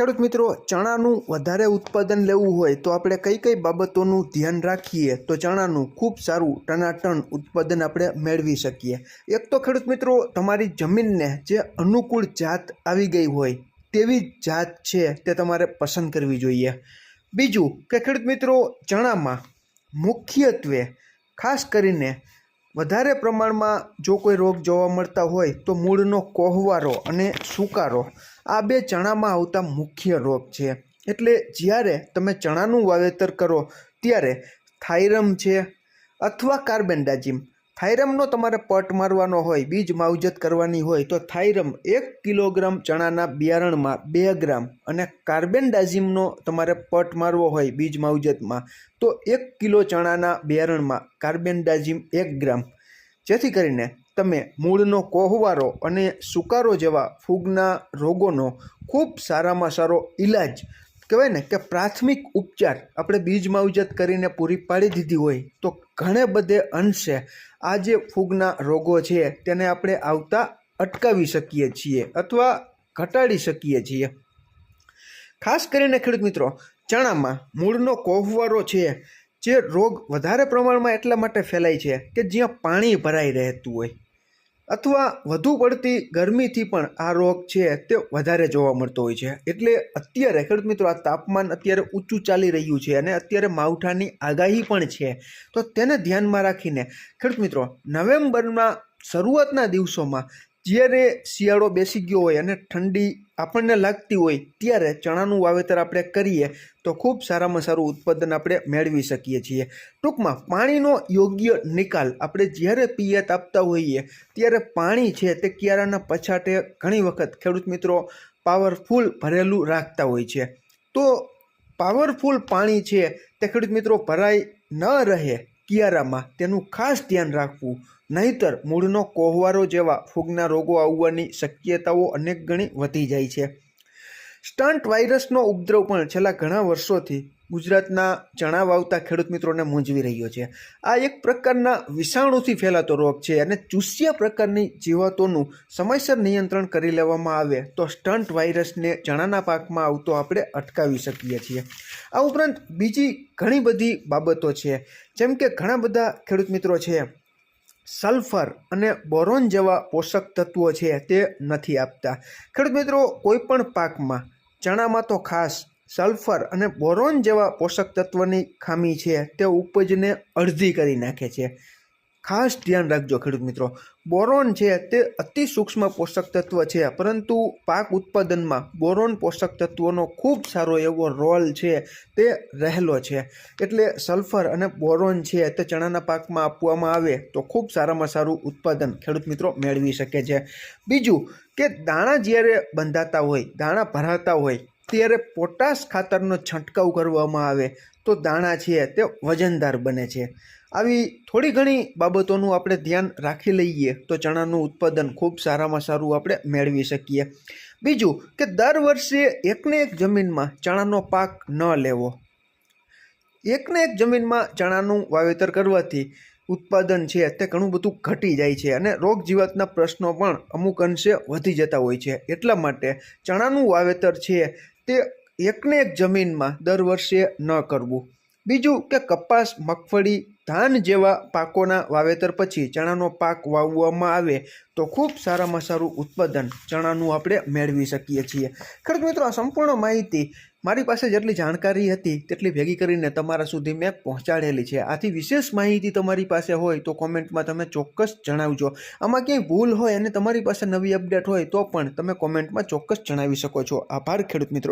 ખેડૂત મિત્રો, ચણાનું વધારે ઉત્પાદન લેવું હોય તો આપણે કઈ કઈ બાબતોનું ધ્યાન રાખીએ? તો ચણાનું ખૂબ સારું ટનાટન ઉત્પાદન આપણે મેળવી શકીએ. એક તો ખેડૂત મિત્રો, તમારી જમીનને જે અનુકૂળ જાત આવી ગઈ હોય, તેવી જાત છે તે તમારે પસંદ કરવી જોઈએ. બીજું કે ખેડૂત મિત્રો, ચણામાં મુખ્યત્વે ખાસ કરીને વધારે પ્રમાણમાં જો કોઈ રોગ જોવા મળતા હોય તો મૂળનો કોહવારો અને સુકારો આ બે ચણામાં આવતા મુખ્ય રોગ છે. એટલે જ્યારે તમે ચણાનું વાવેતર કરો, ત્યારે થાઇરમ છે અથવા કાર્બેન્ડાજીમ થાઇરમનો તમારે પટ મારવાનો હોય, બીજ માવજત કરવાની હોય, તો થાઇરમ એક કિલોગ્રામ ચણાના બિયારણમાં બે ગ્રામ અને કાર્બેન્ડાઝિમનો તમારે પટ મારવો હોય બીજ માવજતમાં, તો એક કિલો ચણાના બિયારણમાં કાર્બેન્ડાઝિમ એક ગ્રામ. જેથી કરીને તમે મૂળનો કોહવારો અને સુકારો જેવા ફૂગના રોગોનો ખૂબ સારામાં સારો ઈલાજ કહેવાય ને કે પ્રાથમિક ઉપચાર આપણે બીજ માવજત કરીને પૂરી પાડી દીધી હોય તો ઘણે બધે અંશે આ જે ફૂગના રોગો છે તેને આપણે આવતા અટકાવી શકીએ છીએ અથવા ઘટાડી શકીએ છીએ. ખાસ કરીને ખેડૂત મિત્રો, ચણામાં મૂળનો કોહવારો છે જે રોગ વધારે પ્રમાણમાં એટલા માટે ફેલાય છે કે જ્યાં પાણી ભરાઈ રહેતું હોય. અથવા વધુ પડતી ગરમીથી પણ આ રોગ છે તે વધારે જોવા મળતો હોય છે. એટલે અત્યારે, ખેડૂત મિત્રો, આ તાપમાન અત્યારે ઊંચું ચાલી રહ્યું છે અને અત્યારે માવઠાની આગાહી પણ છે. તો તેને ધ્યાનમાં રાખીને, ખેડૂત મિત્રો, નવેમ્બરના શરૂઆતના દિવસોમાં જ્યારે શિયાળો બેસી ગયો હોય અને ઠંડી આપણને લાગતી હોય ત્યારે ચણાનું વાવેતર આપણે કરીએ તો ખૂબ સારામાં સારું ઉત્પાદન આપણે મેળવી શકીએ છીએ. ટૂંકમાં, પાણીનો યોગ્ય નિકાલ આપણે જ્યારે પિયત આપતા હોઈએ ત્યારે પાણી છે તે કિયારાના પછાટે ઘણી વખત ખેડૂત મિત્રો પાવરફુલ ભરેલું રાખતા હોય છે. તો પાવરફુલ પાણી છે તે ખેડૂત મિત્રો ભરાઈ ન રહે કિયારામાં તેનું ખાસ ધ્યાન રાખવું. નહીતર મૂળનો કોહવારો જેવા ફૂગના રોગો આવવાની શક્યતાઓ અનેક ગણી વધી જાય છે. સ્ટન્ટ વાયરસનો ઉપદ્રવ પણ છેલ્લા ઘણા વર્ષોથી ગુજરાતના ચણા વાવતા ખેડૂત મિત્રોને મૂંઝવી રહ્યો છે. આ એક પ્રકારના વિષાણુથી ફેલાતો રોગ છે અને ચૂસ્યા પ્રકારની જીવાતોનું સમયસર નિયંત્રણ કરી લેવામાં આવે તો સ્ટન્ટ વાયરસને ચણાના પાકમાં આવતો આપણે અટકાવી શકીએ છીએ. આ ઉપરાંત બીજી ઘણી બધી બાબતો છે. જેમ કે ઘણા બધા ખેડૂત મિત્રો છે સલ્ફર અને બોરોન જેવા પોષક તત્વો છે તે નથી આપતા. ખેડૂત મિત્રો કોઈ પણ પાકમાં ચણામાં તો ખાસ સલ્ફર અને બોરોન જેવા પોષક તત્વની ખામી છે, તે ઉપજને અડધી કરી નાખે છે. ખાસ ધ્યાન રાખજો ખેડૂત મિત્રો. બોરોન છે તે અતિ સૂક્ષ્મ પોષક તત્વ છે, પરંતુ પાક ઉત્પાદનમાં બોરોન પોષક તત્વોનો ખૂબ સારો એવો રોલ છે, તે રહેલો છે. એટલે સલ્ફર અને બોરોન છે તે ચણાના પાકમાં આપવામાં આવે તો ખૂબ સારામાં સારું ઉત્પાદન ખેડૂત મિત્રો મેળવી શકે છે. બીજું કે દાણા જ્યારે બંધાતા હોય, દાણા ભરાતા હોય ત્યારે પોટાશ ખાતરનો છંટકાવ કરવામાં આવે તો દાણા છે, તે વજનદાર બને છે. આવી થોડી ઘણી બાબતોનું આપણે ધ્યાન રાખી લઈએ તો ચણાનું ઉત્પાદન ખૂબ સારામાં સારું આપણે મેળવી શકીએ. બીજું કે દર વર્ષે એકને એક જમીનમાં ચણાનો પાક ન લેવો. એકને એક જમીનમાં ચણાનું વાવેતર કરવાથી ઉત્પાદન છે, તે ઘણું બધું ઘટી જાય છે અને રોગ જીવાતના પ્રશ્નો પણ અમુક અંશે વધી જતા હોય છે. એટલા માટે ચણાનું વાવેતર છે તે એકને એક જમીનમાં દર વર્ષે ન કરવું. બીજું કે કપાસ, મગફળી, ધાન જેવા પાકોના વાવેતર પછી ચણાનો પાક વાવવામાં આવે તો ખૂબ સારામાં સારું ઉત્પાદન ચણાનું આપણે મેળવી શકીએ છીએ. ખેડૂત મિત્રો, આ સંપૂર્ણ માહિતી મારી પાસે જેટલી જાણકારી હતી તેટલી ભેગી કરીને તમારા સુધી મેં પહોંચાડેલી છે. આથી વિશેષ માહિતી તમારી પાસે હોય તો કોમેન્ટમાં તમે ચોક્કસ જણાવજો. આમાં ક્યાંય ભૂલ હોય અને તમારી પાસે નવી અપડેટ હોય તો પણ તમે કોમેન્ટમાં ચોક્કસ જણાવી શકો છો. આભાર ખેડૂત મિત્રો.